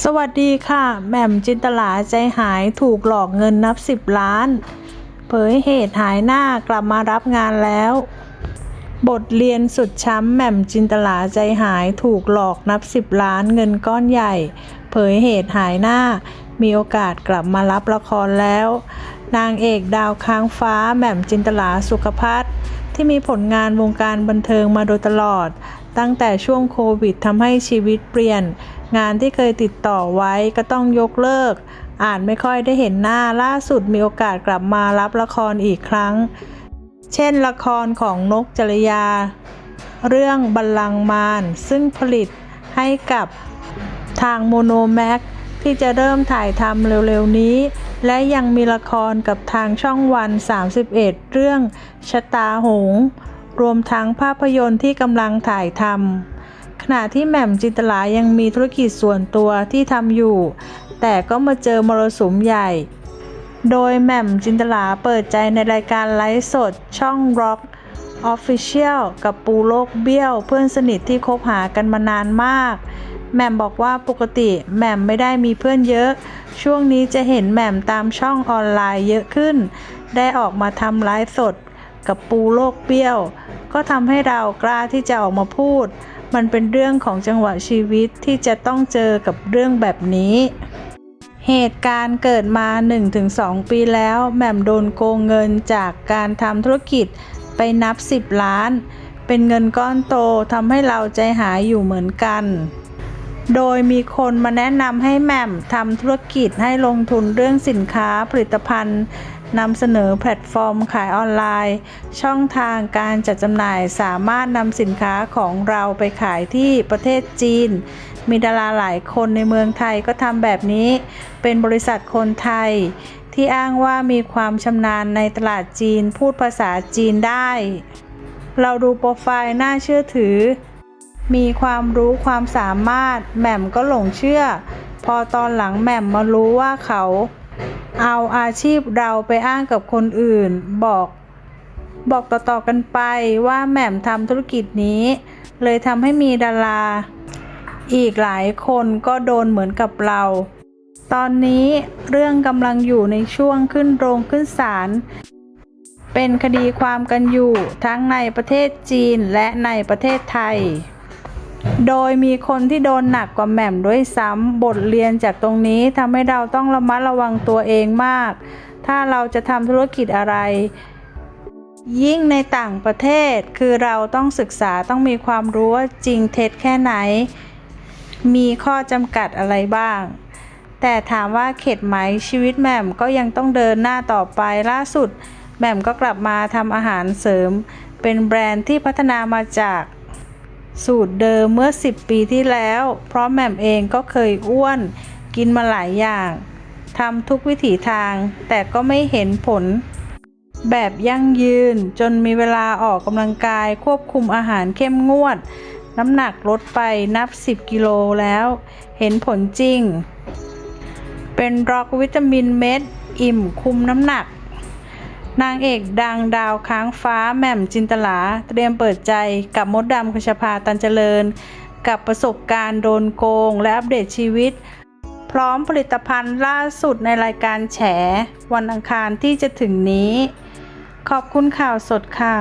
สวัสดีค่ะแหม่มจินตลาใจหายถูกหลอกเงินนับสิบล้าน เผยเหตุหายหน้ากลับมารับงานแล้ว บทเรียนสุดช้ำแหม่มจินตลาใจหายถูกหลอกนับสิบล้านเงินก้อนใหญ่ เผยเหตุหายหน้า มีโอกาสกลับมารับละครแล้ว นางเอกดาวค้างฟ้าแหม่มจินตลาสุขพัฒน์ที่มีผลงานวงการบันเทิงมาโดยตลอด ตั้งแต่ช่วงโควิดทำให้ชีวิตเปลี่ยน งานที่เคยติดต่อไว้ก็ต้องยกเลิก อ่านไม่ค่อยได้เห็นหน้าล่าสุดมีโอกาสกลับมารับละครอีกครั้ง เช่นละครของนกจริยา เรื่องบัลลังก์มารซึ่งผลิตให้กับทางโมโนแม็กที่จะเริ่มถ่ายทำเร็วๆนี้ และยังมีละครกับทางช่องวัน 31 เรื่องชะตาหงส์รวมทั้งภาพยนตร์ที่กำลังถ่ายทำ ขณะที่แหม่มจินตลายังมีธุรกิจส่วนตัวที่ทำอยู่ แต่ก็มาเจอมรสุมใหญ่ โดยแหม่มจินตลาเปิดใจในรายการไลฟ์สดช่อง Rock Official กับปูโลกเบี้ยวเพื่อนสนิทที่คบหากันมานานมาก แหม่มบอกว่าปกติแหม่มไม่ได้มีเพื่อนเยอะ ช่วงนี้จะเห็นแหม่มตามช่องออนไลน์เยอะขึ้น ได้ออกมาทำไลฟ์สดกับปูโลกเบี้ยว ก็ทำให้เรากล้าที่จะออกมาพูด มันเป็นเรื่องของจังหวะชีวิตที่จะต้องเจอกับเรื่องแบบนี้ เหตุการณ์เกิดมา 1-2 ปีแล้วแหม่มโดนโกงเงินจากการทำธุรกิจไปนับ 10 ล้าน เป็นเงินก้อนโตทำให้เราใจหายอยู่เหมือนกัน โดยมีคนมาแนะนำให้แหม่มทำธุรกิจให้ลงทุนเรื่องสินค้าผลิตภัณฑ์นำเสนอแพลตฟอร์มขายออนไลน์ ช่องทางการจัดจำหน่ายสามารถนำสินค้าของเราไปขายที่ประเทศจีน มีดาราหลายคนในเมืองไทยก็ทำแบบนี้ เป็นบริษัทคนไทย ที่อ้างว่ามีความชำนาญในตลาดจีนพูดภาษาจีนได้ เราดูโปรไฟล์น่าเชื่อถือ มีความรู้ความสามารถ แหม่มก็หลงเชื่อ พอตอนหลังแหม่มมารู้ว่าเขา เอาอาชีพเราไปอ้างกับคนอื่น บอก บอกต่อๆกันไปว่าแหม่มทำธุรกิจนี้ เลยทำให้มีดารา อีกหลายคนก็โดนเหมือนกับเรา ตอนนี้เรื่องกำลังอยู่ในช่วงขึ้นโรงขึ้นศาลเป็นคดีความกันอยู่ทั้งในประเทศจีนและในประเทศไทย โดยมีคนที่โดนหนักกว่าแหม่มด้วยซ้ำบทเรียนจากตรงนี้ทำให้เราต้องระมัดระวังตัวเองมาก ถ้าเราจะทำธุรกิจอะไร ยิ่งในต่างประเทศคือเราต้องศึกษาต้องมีความรู้ว่าจริงเท็จแค่ไหน มีข้อจำกัดอะไรบ้าง แต่ถามว่าเข็ดไหมชีวิตแหม่มก็ยังต้องเดินหน้าต่อไปล่าสุดแหม่มก็กลับมาทำอาหารเสริม เป็นแบรนด์ที่พัฒนามาจาก สูตรเดิมเมื่อ 10 ปีที่แล้ว เพราะแหม่มเองก็เคยอ้วนกินมาหลายอย่างทำทุกวิถีทาง แต่ก็ไม่เห็นผล แบบยั่งยืนจนมีเวลาออกกำลังกายควบคุมอาหารเข้มงวด น้ำหนักลดไปนับ 10 กิโลแล้ว เห็นผลจริง เป็นร็อกวิตามินเม็ด อิ่มคุมน้ำหนัก นางเอกดังดาวค้างฟ้าแหม่มจินตลา เตรียมเปิดใจกับมดดำคชภาตันเจริญ กับประสบการณ์โดนโกง และอัปเดตชีวิต พร้อมผลิตภัณฑ์ล่าสุดในรายการแฉ วันอังคารที่จะถึงนี้ ขอบคุณข่าวสดค่ะ